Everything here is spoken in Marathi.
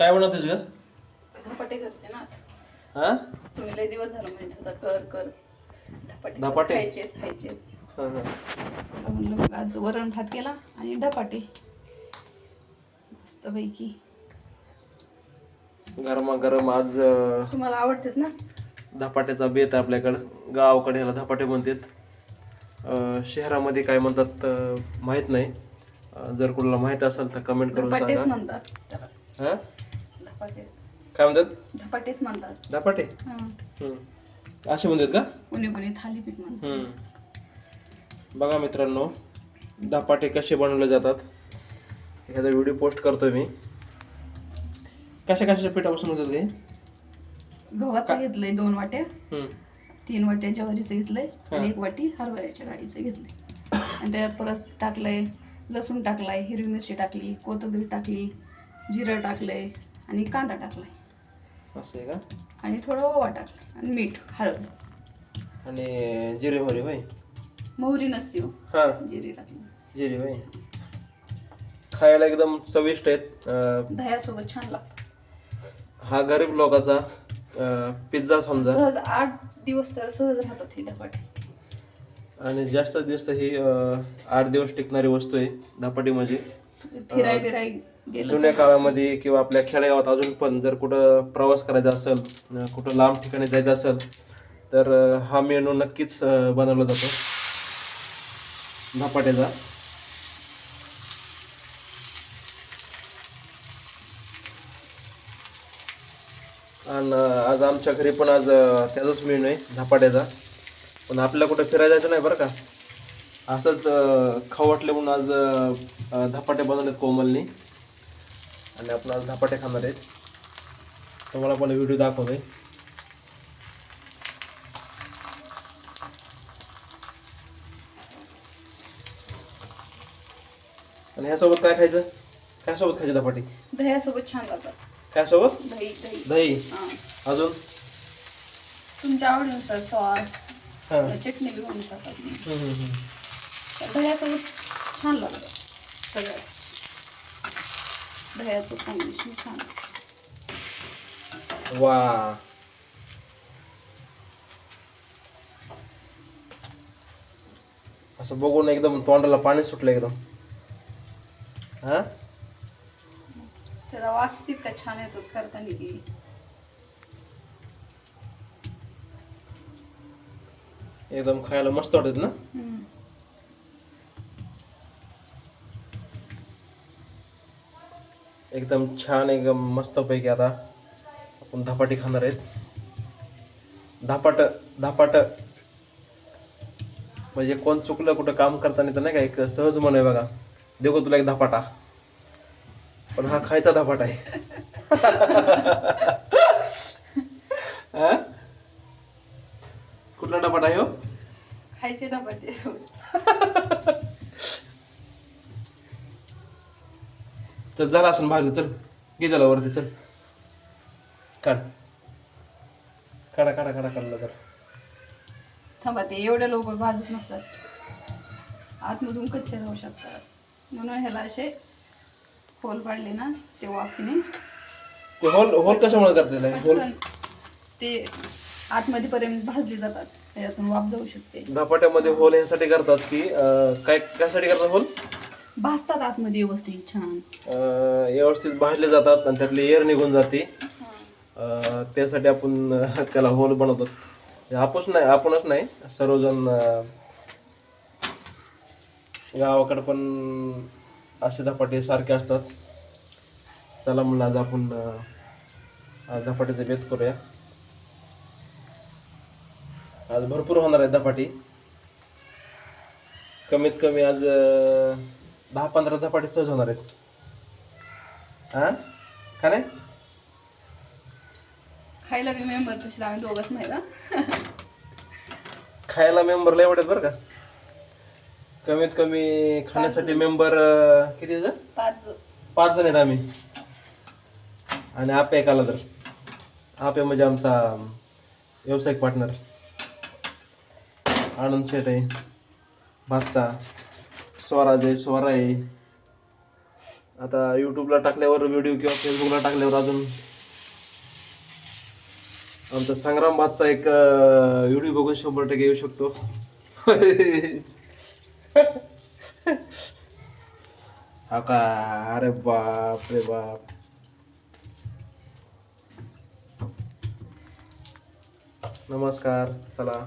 काय म्हणत ग? धपाटे करते ना आज. हा? तुम्ही लय दिवस झाला म्हणत होता. कर कर. धपाटे धपाटे? खायचे खायचे हा, हा. म्हणलं मग आज वरण भात केला आणि धपाटे. मस्तपैकी. गरमागरम आज अं, तुम्हाला आवडतात ना? धपाट्याचा बेत आहे आपल्याकडं. गावाकडे ह्याला धपाटे म्हणतात. अं, शहरामध्ये काय म्हणतात अं, माहीत नाही. अं, जर कोणाला माहीत असेल तर कमेंट करून धपाटेच सांगा. म्हणतात त्याला. हा? धपाटे. काय म्हणतात? धपाटेच म्हणतात. धपाटे? हा. हम्म. असे म्हणतात का? कोणी कोणी थालीपीठ म्हणतात. हम्म. बघा मित्रांनो धपाटे कसे बनवले जातात? ह्याचा व्हिडिओ पोस्ट करतो मी. कशा कशाच्या पिठापासून होतात हे? गव्हाचं घेतलंय दोन वाट्या. हम्म. तीन वाट्या ज्वारीचं घेतलंय आणि एक वाटी हरभऱ्याच्या डाळीचं घेतलंय. आणि त्यात परत टाकलंय लसूण टाकलाय हिरवी मिरची टाकली कोथिंबीर टाकली जिरं टाकलंय आणि कांदा टाकलाय. असं आहे का? आणि थोडं ओवा टाकलाय आणि मीठ हळद. आणि जिरे मोहरी होय मोहरी नसते हो. हा. जिरी टाकली. जिरे खायला एकदम चविष्ट आहेत. अं, दह्यासोबत छान लागतं. हा गरीब लोकांचा पिझ्झा समजा. सहज आठ दिवस तर सहज राहतात हे धपाटे. आणि जास्त दिवस तर ही अं, आठ दिवस टिकणारी वस्तू आहे धपाटी म्हणजे फिराय बिराय जुन्या काळामध्ये किंवा आपल्या खेडेगावात अजून पण जर कुठं प्रवास करायचा असेल कुठं लांब ठिकाणी जायचं असेल तर हा मेनू नक्कीच बनवला जातो. धपाट्याचा आणि आज आमच्या घरी पण आज त्याचाच मेनू आहे धपाट्याचा पण आपल्याला कुठं फिरायला जायचं नाही बरं का? असंच खाऊ वाटले म्हणून आज धपाटे बनवलेत कोमलनी. आणि आपण आज धपाटे खाणार आहेत. तुम्हाला पण व्हिडिओ दाखवतोय. आणि ह्यासोबत काय खायचं? काय सोबत खायचे धपाटे दह्यासोबत छान लागतात. काय सोबत दही दही. दही. हा. अजून? तुमच्या आवडीनुसार सॉस हां. चटणी बी बनवू शकतात हम्म, हम्म, हम्म. दह्यासोबत छान लागतं सगळं दह्याचं कॉम्बिनेशन छान. वा. असं बघून एकदम तोंडाला पाणी सुटलं एकदम. हा? त्याचा वास इतका छान येतो करताना की. एकदम खायला मस्त वाटत ना? एकदम छान एकदम मस्तपैकी आता आपण धपाटी खाणार आहेत. धपाट धपाट. म्हणजे कोण चुकलं कुठं काम करताना तर नाही का एक सहज म्हण आहे बघा. का तुला एक धपाटा? पण हा खायचा धपाटा आहे. हा? कुठला धपाटा आहे हो? खायचे डबाचे चल झाला असं भाजलं चल. घे त्याला वरती चल. काढ. काढा काढा काढा काढला तर. थांबा ते एवढ्या लवकर भाजत नसतात. आतमधून कच्चे राहू शकतात. म्हणून ह्याला असे होल पाडले ना ते वाफीने. ते होल होल कशामुळे करते होल? ते आतमध्ये पर्यंत भाजले जातात. त्याच्यातून वाफ जाऊ शकते. धपाट्यामध्ये होल ह्यासाठी करतात की काय कशासाठी करतात होल? भाजतात आतमध्ये व्यवस्थित छान. अं, व्यवस्थित भाजले जातात आणि त्यातली एअर निघून जाते. अं, त्यासाठी आपण अं, त्याला होल बनवतो. आपणच नाही आपणच नाही सर्वजण अं, गावाकडे पण असे धपाटे सारखे असतात. चला म्हणलं आज आपण अं, आज धपाट्याचा बेत करूया. आज भरपूर होणार आहे धपाटी. कमीत कमी आज अं, दहा पंधरा धपाटे सहज होणार आहेत. हा? का नाही? खायला बी मेंबर तसे आम्ही दोघंच नाही का खायला मेंबर लय वाटत बरं का? कमीत कमी खाण्यासाठी मेंबर किती आहेत? पाच पाच जण आहेत आम्ही. आणि आपे एक आला तर. आपे म्हणजे आमचा व्यावसायिक पार्टनर आनंद शेठ आहे. भातचा. स्वराज आहे स्वरा आहे. आता यूट्यूबला टाकल्यावर व्हिडिओ किंवा फेसबुकला टाकल्यावर अजून आमचा संग्राम भातचा एक व्हिडिओ बघून शंभर टक्के येऊ शकतो. हा का? अरे बाप रे बाप. नमस्कार चला.